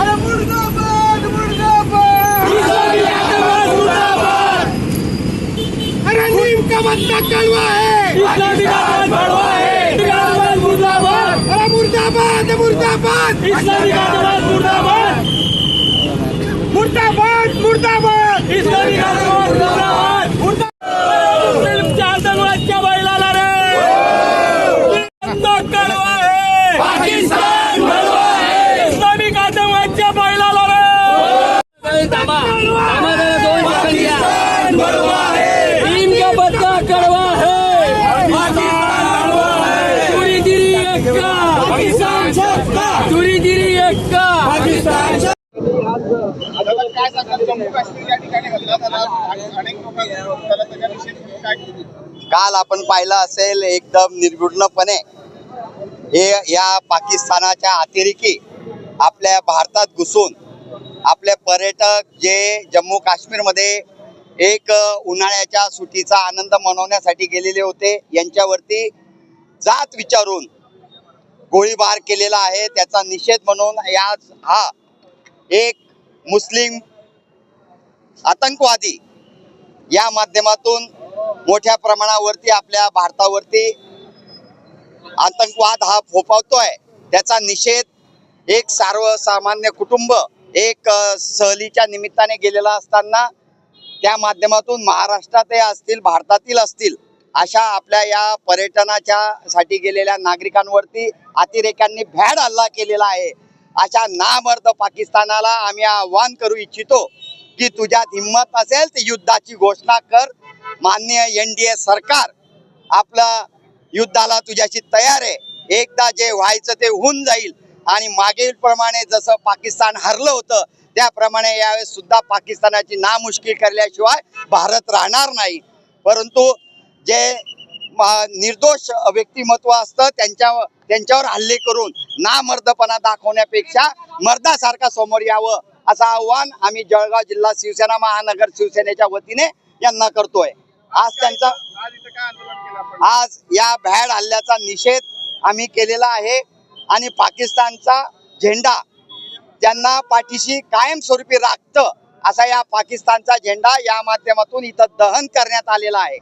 अरे मुर्दाबाद! मुर्दाबाद अरे नीम का बत्ता मुर्दाबाद! मुर्दाबाद मुर्दाबाद! काल आपण पाहिलं असेल एकदम निर्विघ्नपणे हे या पाकिस्तानाच्या अतिरेकी आपल्या भारतात घुसून आपले पर्यटक जे जम्मू काश्मीरमध्ये एक उन्हाळ्याच्या सुटीचा आनंद मनवण्यासाठी गेलेले होते यांच्यावरती जात विचारून गोळीबार केलेला आहे. त्याचा निषेध म्हणून या हा एक मुस्लिम आतंकवादी या माध्यमातून मोठ्या प्रमाणावरती आपल्या भारतावरती आतंकवाद हा फोफावतोय. त्याचा निषेध एक सर्वसामान्य कुटुंब एक सहलीच्या निमित्ताने गेलेला असताना त्या माध्यमातून महाराष्ट्रात असतील भारतातील असतील अशा आपल्या या पर्यटनाच्या साठी गेलेल्या नागरिकांवरती अतिरेक्यांनी भॅड हल्ला केलेला आहे. अशा नामर्द पाकिस्तानाला आम्ही आव्हान करू इच्छितो की तुझ्यात हिंमत असेल तर युद्धाची घोषणा कर. मान्य एन डी ए सरकार आपलं युद्धाला तुझ्याशी तयार आहे. एकदा जे व्हायचं ते होऊन जाईल. आणि मागील प्रमाणे जसं पाकिस्तान हरलं होतं त्याप्रमाणे यावेळेस सुद्धा पाकिस्तानाची नामुश्किल करल्याशिवाय भारत राहणार नाही. परंतु जे म- निर्दोष व्यक्तिमत्व असतं त्यांच्या त्यांच्यावर हल्ले करून नामर्दपणा दाखवण्यापेक्षा मर्दासारखा समोर यावं असं आव्हान आम्ही जळगाव जिल्हा शिवसेना महानगर शिवसेनेच्या वतीने यांना करतोय. आज त्यांचा आज आज या भॅड हल्ल्याचा निषेध आम्ही केलेला आहे आणि पाकिस्तानचा झेंडा त्यांना पाठीशी कायमस्वरूपी राखतं असा या पाकिस्तानचा झेंडा या माध्यमातून इथं दहन करण्यात आलेला आहे.